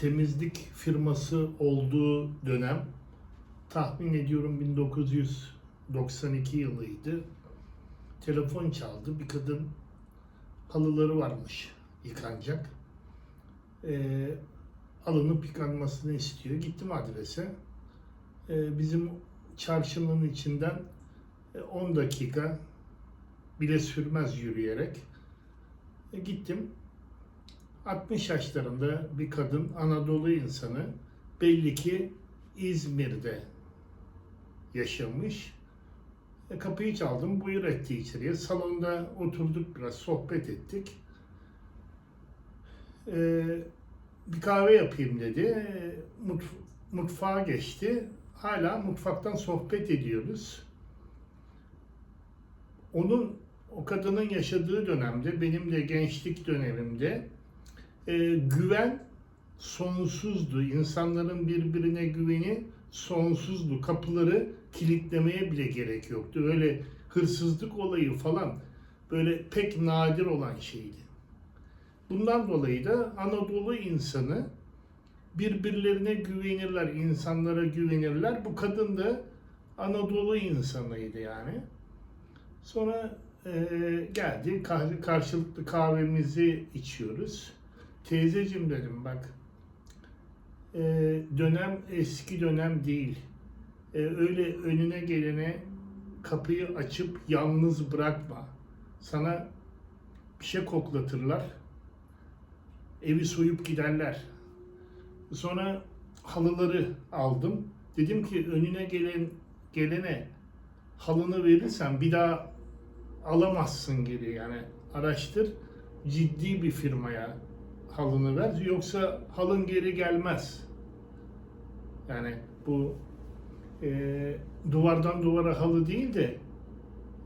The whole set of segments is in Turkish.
temizlik firması olduğu dönem tahmin ediyorum 1992 yılıydı. Telefon çaldı. Bir kadın halıları varmış yıkanacak. Ee, alınıp yıkanmasını istiyor. Gittim adrese. Ee, bizim çarşının içinden e, 10 dakika bile sürmez yürüyerek E, gittim. 60 yaşlarında bir kadın Anadolu insanı belli ki İzmir'de yaşamış. E, kapıyı çaldım, buyur etti içeriye. Salonda oturduk biraz, sohbet ettik. E, bir kahve yapayım dedi. E, mutf- mutfağa geçti. Hala mutfaktan sohbet ediyoruz. Onun, o kadının yaşadığı dönemde, benim de gençlik dönemimde e, güven sonsuzdu. İnsanların birbirine güveni sonsuzdu. Kapıları kilitlemeye bile gerek yoktu. Öyle hırsızlık olayı falan böyle pek nadir olan şeydi. Bundan dolayı da Anadolu insanı birbirlerine güvenirler, insanlara güvenirler. Bu kadın da Anadolu insanıydı yani. Sonra eee, geldi, karşılıklı kahvemizi içiyoruz. Teyzeciğim dedim bak, eee, dönem eski dönem değil. Eee, öyle önüne gelene kapıyı açıp yalnız bırakma. Sana bir şey koklatırlar. Evi soyup giderler. Sonra halıları aldım. Dedim ki önüne gelen gelene halını verirsen bir daha alamazsın geri yani araştır ciddi bir firmaya halını ver yoksa halın geri gelmez. Yani bu e, duvardan duvara halı değil de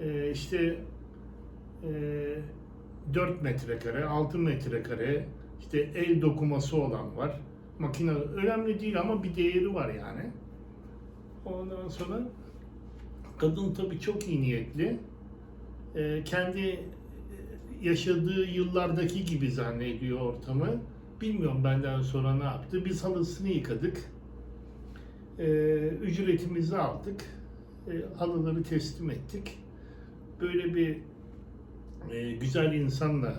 e, işte e, 4 metrekare, 6 metrekare işte el dokuması olan var. Makine önemli değil ama bir değeri var yani. Ondan sonra kadın tabii çok iyi niyetli. Ee, kendi e, yaşadığı yıllardaki gibi zannediyor ortamı. Bilmiyorum benden sonra ne yaptı. Biz halısını yıkadık. Ee, ücretimizi aldık. Ee, halıları teslim ettik. Böyle bir e, güzel insanla,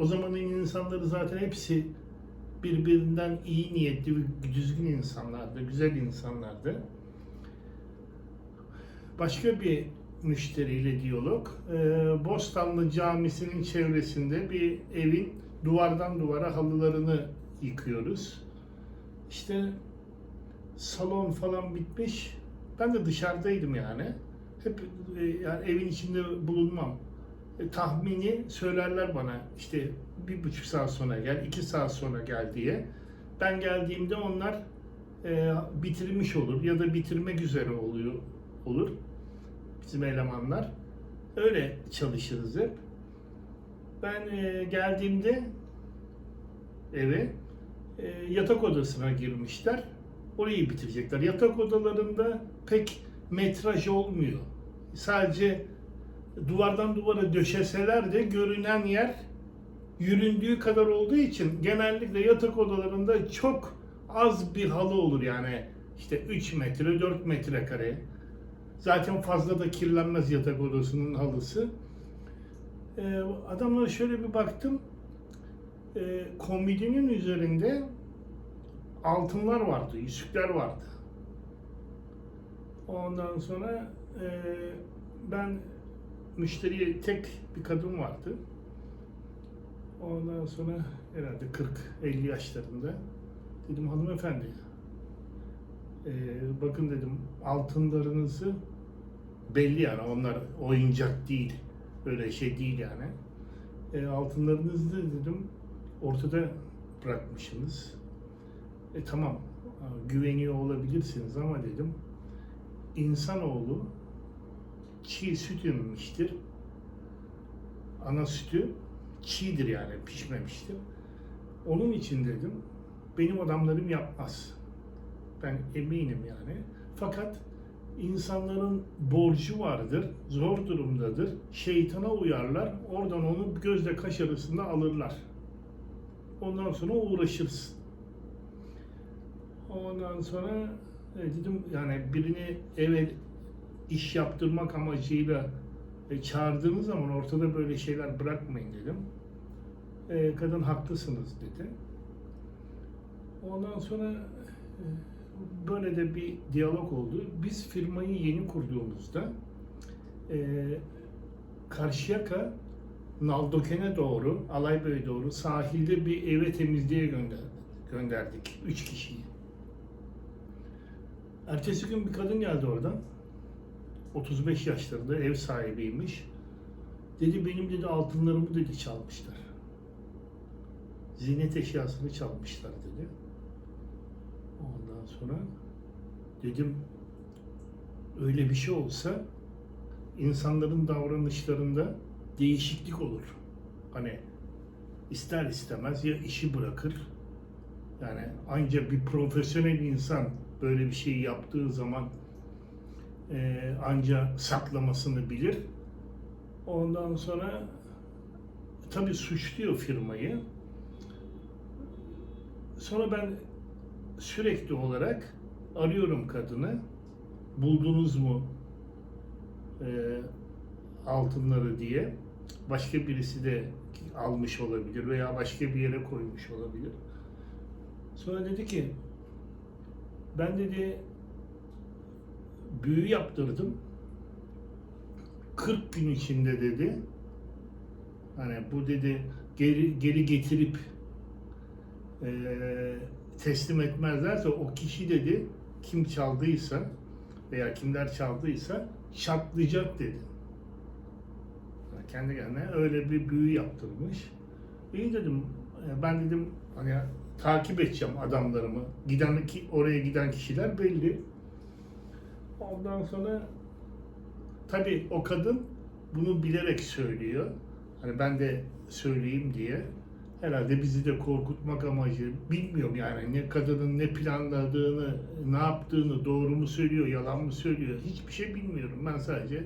o zamanın insanları zaten hepsi birbirinden iyi niyetli ve düzgün insanlardı, güzel insanlardı. Başka bir müşteriyle diyalog. Ee, Bostanlı Camisi'nin çevresinde bir evin duvardan duvara halılarını yıkıyoruz. İşte salon falan bitmiş. Ben de dışarıdaydım yani. Hep e, yani evin içinde bulunmam. E, tahmini söylerler bana işte bir buçuk saat sonra gel, iki saat sonra gel diye. Ben geldiğimde onlar e, bitirmiş olur ya da bitirmek üzere oluyor olur bizim elemanlar. Öyle çalışırız hep. Ben e, geldiğimde eve e, yatak odasına girmişler. Orayı bitirecekler. Yatak odalarında pek metraj olmuyor. Sadece duvardan duvara döşeseler de görünen yer yüründüğü kadar olduğu için genellikle yatak odalarında çok az bir halı olur yani işte 3 metre 4 metre kare. Zaten fazla da kirlenmez yatak odasının halısı. Ee, adamlara şöyle bir baktım. Ee, komodinin üzerinde altınlar vardı, yüzükler vardı. Ondan sonra e, ben müşteriye tek bir kadın vardı. Ondan sonra herhalde 40-50 yaşlarında. Dedim hanımefendi, e, bakın dedim altınlarınızı belli yani onlar oyuncak değil. Öyle şey değil yani. E, altınlarınızı dedim ortada bırakmışsınız. E tamam güveniyor olabilirsiniz ama dedim insanoğlu çiğ süt emmiştir. Ana sütü çiğdir yani pişmemiştir. Onun için dedim benim adamlarım yapmaz. Ben eminim yani. Fakat insanların borcu vardır, zor durumdadır. Şeytana uyarlar, oradan onu gözle kaş arasında alırlar. Ondan sonra uğraşırsın. Ondan sonra e, dedim yani birini eve iş yaptırmak amacıyla e, çağırdığınız zaman ortada böyle şeyler bırakmayın dedim. E, kadın haklısınız dedi. Ondan sonra e, böyle de bir diyalog oldu. Biz firmayı yeni kurduğumuzda e, Karşıyaka Naldoken'e doğru, Alaybey'e doğru sahilde bir eve temizliğe gönderdik. gönderdik. Üç kişiyi. Ertesi gün bir kadın geldi oradan. 35 yaşlarında ev sahibiymiş. Dedi benim dedi altınlarımı dedi çalmışlar. Ziynet eşyasını çalmışlar dedi. Ondan sonra dedim öyle bir şey olsa insanların davranışlarında değişiklik olur. Hani ister istemez ya işi bırakır yani ancak bir profesyonel insan böyle bir şey yaptığı zaman e, anca saklamasını bilir. Ondan sonra tabii suçluyor firmayı. Sonra ben sürekli olarak arıyorum kadını. Buldunuz mu e, altınları diye. Başka birisi de almış olabilir veya başka bir yere koymuş olabilir. Sonra dedi ki ben dedi büyü yaptırdım. 40 gün içinde dedi hani bu dedi geri geri getirip eee, teslim etmezlerse o kişi dedi kim çaldıysa veya kimler çaldıysa çatlayacak dedi. Yani kendi kendine öyle bir büyü yaptırmış. İyi dedim e, ben dedim hani takip edeceğim adamlarımı. Giden ki oraya giden kişiler belli. Ondan sonra tabii o kadın bunu bilerek söylüyor. Hani ben de söyleyeyim diye. Herhalde bizi de korkutmak amacı. Bilmiyorum yani ne kadının ne planladığını, ne yaptığını, doğru mu söylüyor, yalan mı söylüyor. Hiçbir şey bilmiyorum. Ben sadece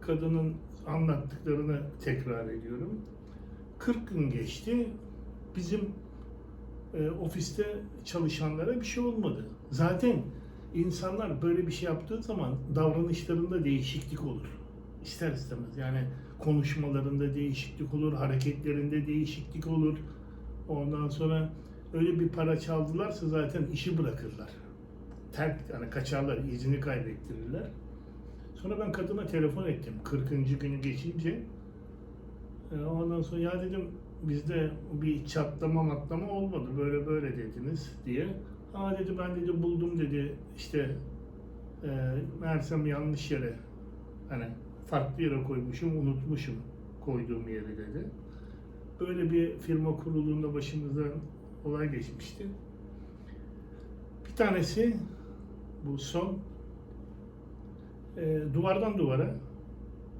kadının anlattıklarını tekrar ediyorum. 40 gün geçti. Bizim e, ofiste çalışanlara bir şey olmadı. Zaten insanlar böyle bir şey yaptığı zaman davranışlarında değişiklik olur. İster istemez yani konuşmalarında değişiklik olur, hareketlerinde değişiklik olur. Ondan sonra öyle bir para çaldılarsa zaten işi bırakırlar. Terk, yani kaçarlar, izini kaybettirirler. Sonra ben kadına telefon ettim 40. günü geçince. E, Ondan sonra ya dedim bizde bir çatlama matlama olmadı böyle böyle dediniz diye. Aa dedi ben dedi buldum dedi işte e, meğersem yanlış yere hani farklı yere koymuşum unutmuşum koyduğum yeri dedi. Böyle bir firma kurulduğunda başımızdan olay geçmişti. Bir tanesi bu son e, duvardan duvara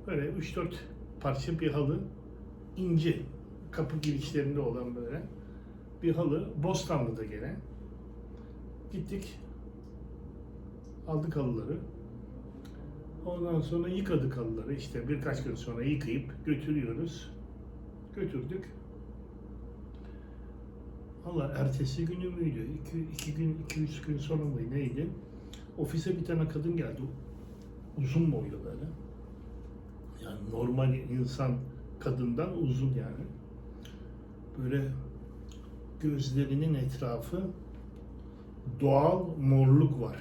böyle 3-4 parça bir halı ince kapı girişlerinde olan böyle bir halı Bostanlı'da gene gittik aldık halıları ondan sonra yıkadık halıları işte birkaç gün sonra yıkayıp götürüyoruz götürdük Allah ertesi günü müydü? İki, iki gün, iki üç gün sonra mı neydi? Ofise bir tane kadın geldi. Uzun boylu böyle. Yani normal insan kadından uzun yani. Böyle gözlerinin etrafı doğal morluk var.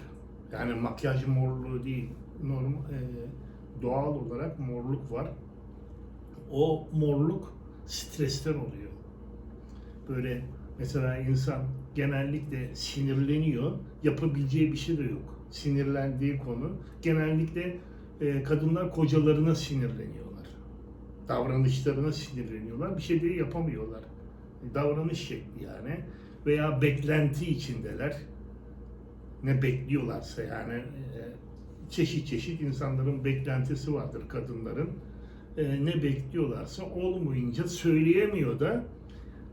Yani makyaj morluğu değil. Normal, e, doğal olarak morluk var. O morluk stresten oluyor. Böyle mesela insan genellikle sinirleniyor. Yapabileceği bir şey de yok. Sinirlendiği konu. Genellikle e, kadınlar kocalarına sinirleniyorlar. Davranışlarına sinirleniyorlar. Bir şey de yapamıyorlar. Davranış şekli yani. Veya beklenti içindeler. Ne bekliyorlarsa yani. e, çeşit çeşit insanların beklentisi vardır kadınların. E, ne bekliyorlarsa olmayınca söyleyemiyor da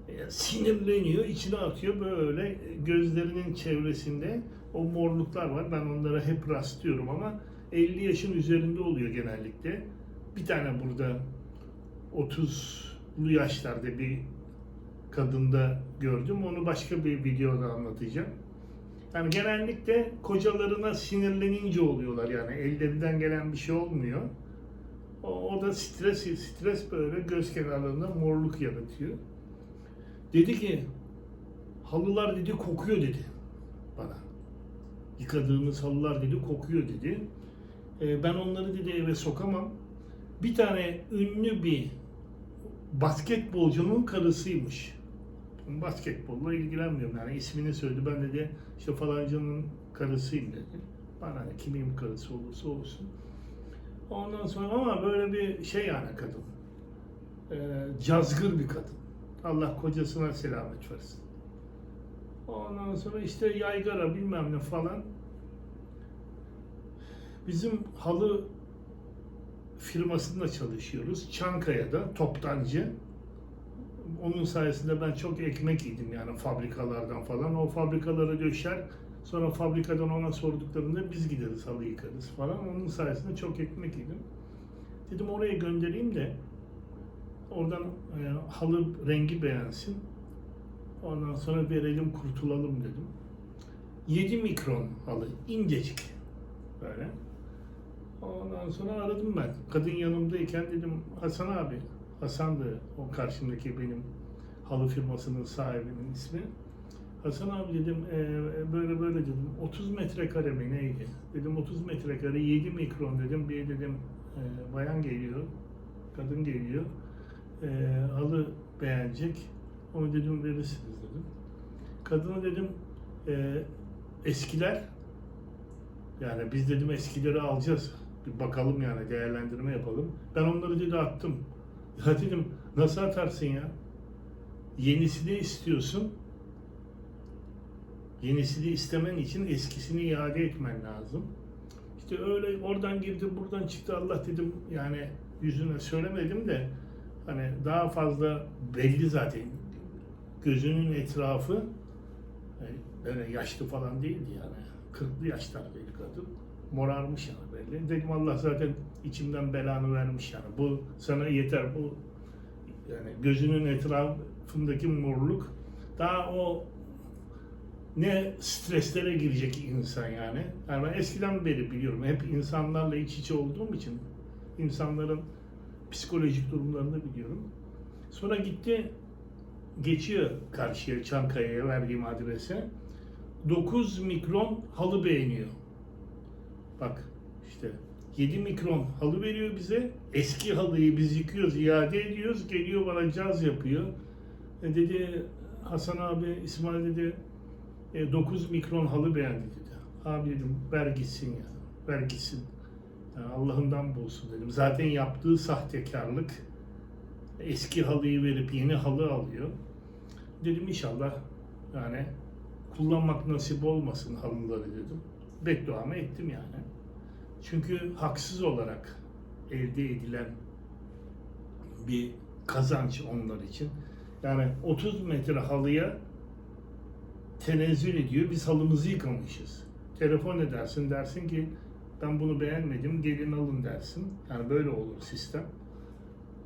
e, sinirleniyor, içine atıyor böyle gözlerinin çevresinde o morluklar var. Ben onlara hep rastlıyorum ama 50 yaşın üzerinde oluyor genellikle. Bir tane burada 30'lu yaşlarda bir kadında gördüm. Onu başka bir videoda anlatacağım. Yani genellikle kocalarına sinirlenince oluyorlar yani ellerinden gelen bir şey olmuyor. O, o da stres, stres böyle göz kenarlarında morluk yaratıyor. Dedi ki halılar dedi kokuyor dedi bana. Yıkadığımız halılar dedi kokuyor dedi. Ee, ben onları dedi eve sokamam. Bir tane ünlü bir basketbolcunun karısıymış. Basketbolla ilgilenmiyorum yani ismini söyledi. Ben dedi işte falancının karısıyım dedi. Bana ne, kimin karısı olursa olsun. Ondan sonra ama böyle bir şey yani kadın. Ee, cazgır bir kadın. Allah kocasına selamet versin. Ondan sonra işte yaygara bilmem ne falan. Bizim halı firmasında çalışıyoruz. Çankaya'da toptancı. Onun sayesinde ben çok ekmek yedim yani fabrikalardan falan. O fabrikalara döşer. Sonra fabrikadan ona sorduklarında biz gideriz halı yıkarız falan. Onun sayesinde çok ekmek yedim. Dedim oraya göndereyim de oradan e, halı rengi beğensin. Ondan sonra verelim kurtulalım dedim. 7 mikron halı incecik böyle. Ondan sonra aradım ben. Kadın yanımdayken dedim Hasan abi, Hasan'dı o karşımdaki benim halı firmasının sahibinin ismi. Hasan abi dedim "e, böyle böyle dedim 30 metrekare mi neydi? Dedim 30 metrekare 7 mikron dedim bir dedim e, bayan geliyor, kadın geliyor. E, halı beğenecek. Onu dedim verirsiniz dedim. Kadına dedim e, eskiler yani biz dedim eskileri alacağız. Bir bakalım yani değerlendirme yapalım. Ben onları dedi attım. Ya nasıl atarsın ya? Yenisini istiyorsun. Yenisini istemen için eskisini iade etmen lazım. İşte öyle oradan girdi buradan çıktı Allah dedim yani yüzüne söylemedim de hani daha fazla belli zaten gözünün etrafı yani böyle yaşlı falan değildi yani. Kırklı yaşlardaydı kadın. Morarmış yani belli. Dedim Allah zaten içimden belanı vermiş yani. Bu sana yeter bu yani gözünün etrafındaki morluk daha o ne streslere girecek insan yani. Yani ben eskiden beri biliyorum. Hep insanlarla iç içe olduğum için insanların psikolojik durumlarını biliyorum. Sonra gitti geçiyor karşıya Çankaya'ya verdiğim adrese. 9 mikron halı beğeniyor. Bak işte 7 mikron halı veriyor bize. Eski halıyı biz yıkıyoruz, iade ediyoruz. Geliyor bana caz yapıyor. E dedi Hasan abi, İsmail dedi e, 9 mikron halı beğendi dedi. Abi dedim ver gitsin ya. Ver gitsin. Yani Allah'ından bulsun dedim. Zaten yaptığı sahtekarlık eski halıyı verip yeni halı alıyor. Dedim inşallah yani kullanmak nasip olmasın halıları dedim. Bedduamı ettim yani. Çünkü haksız olarak elde edilen bir kazanç onlar için. Yani 30 metre halıya tenezzül ediyor. Biz halımızı yıkamışız. Telefon edersin dersin ki ben bunu beğenmedim gelin alın dersin. Yani böyle olur sistem.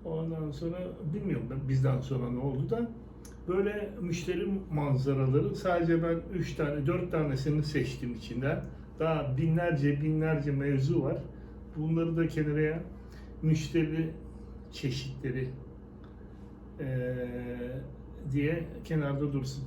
Ondan sonra bilmiyorum ben bizden sonra ne oldu da böyle müşteri manzaraları sadece ben 3 tane 4 tanesini seçtim içinden. Daha binlerce binlerce mevzu var. Bunları da kenara müşteri çeşitleri eee, diye kenarda dursun.